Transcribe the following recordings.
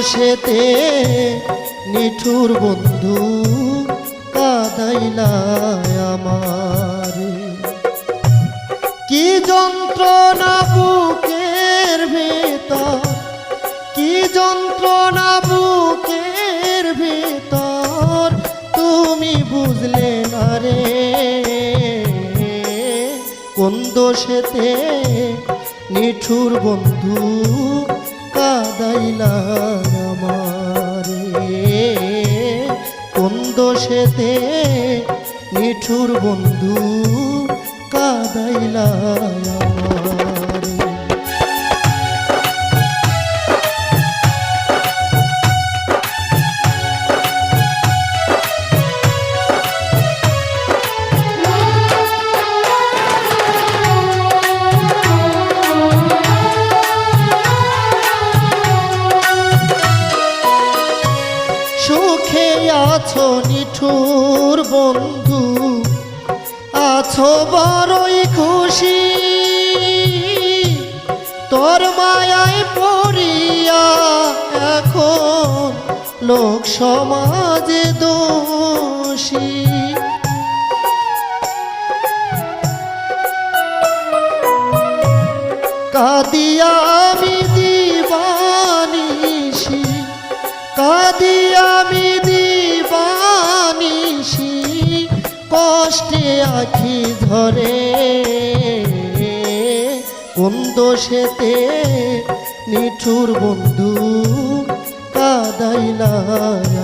দোষেতে নিঠুর বন্ধু কাদাইলা আমারে। কি যন্ত্রণা বুকের ভেতর, কি যন্ত্রণা বুকের ভেতর তুমি বুঝলে না রে। কোন দোষেতে নিঠুর বন্ধু কাদাইলা আমারে। কোন দোষেতে নিঠুর বন্ধু কাদাইলা বড়ই খুশি। তোর মায়ায় পড়িয়া এখন লোক সমাজে দোষী। কাদিয়া আমি দিবানিসি কাদিয়া আমি দিবানিসি কষ্টে আখি ধরে কোন দোষেতে নিঠুর বন্ধু কাদাইলা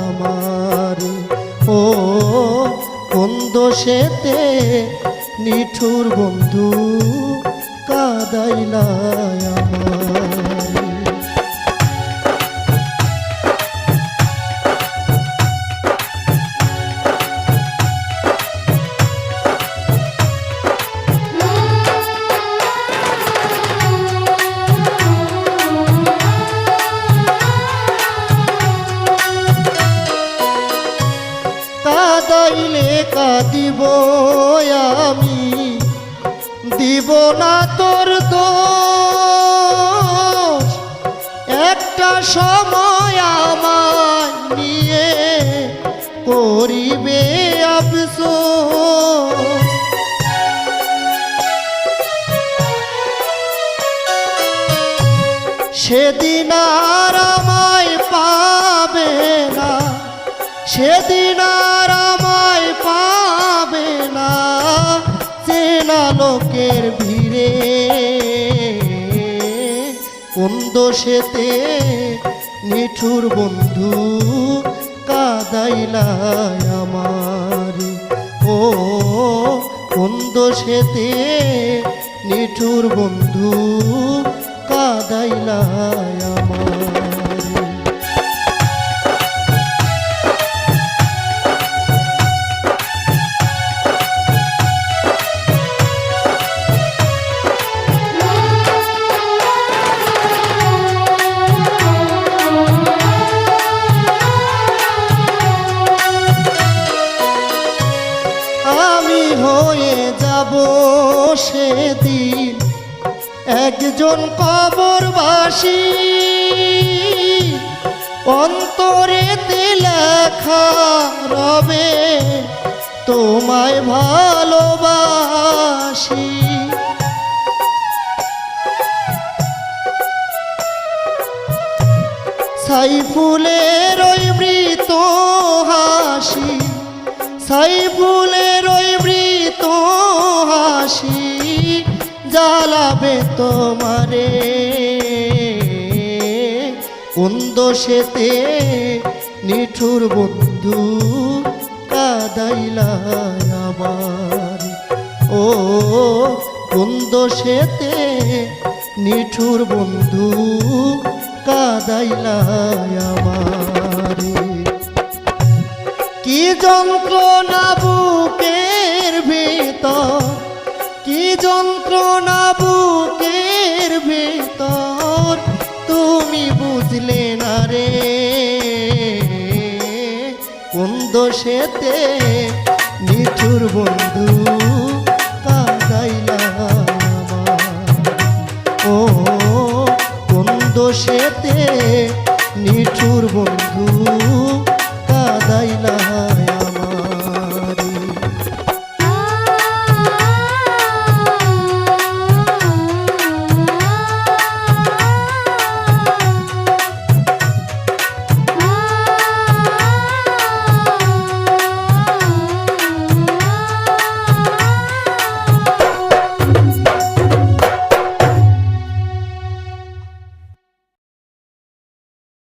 আমার? ও কোন দোষেতে নিঠুর বন্ধু কাদাইলা আমার? কাঁদিব আমি, দিব না তোর দোষ। একটা সময় আমার নিয়ে করিবে আফসোস। সেদিন আর আমায় পাবে না, সেদিন লোকের ভিড়ে। কোন দোষেতে নিঠুর বন্ধু কাদাইলা আমার? ও, কোন দোষেতে নিঠুর বন্ধু কাদাইলা আমার? একজন কবরবাসী অন্তরেতে লেখা রবে তোমায় ভালোবাসি। সাইফুলের ওই মৃত হাসি সাইফুলের জ্বালাবে তোমারে। কোন দোষেতে নিঠুর বন্ধু কাদাইলা আবার? ও, কোন দোষেতে নিঠুর বন্ধু কাদাইলা আমারে কি যন্ত্রণা বুকের মন্দ সেতে নিঠুর বন্ধু ও কোন দোষেতে নিঠুর বন্ধু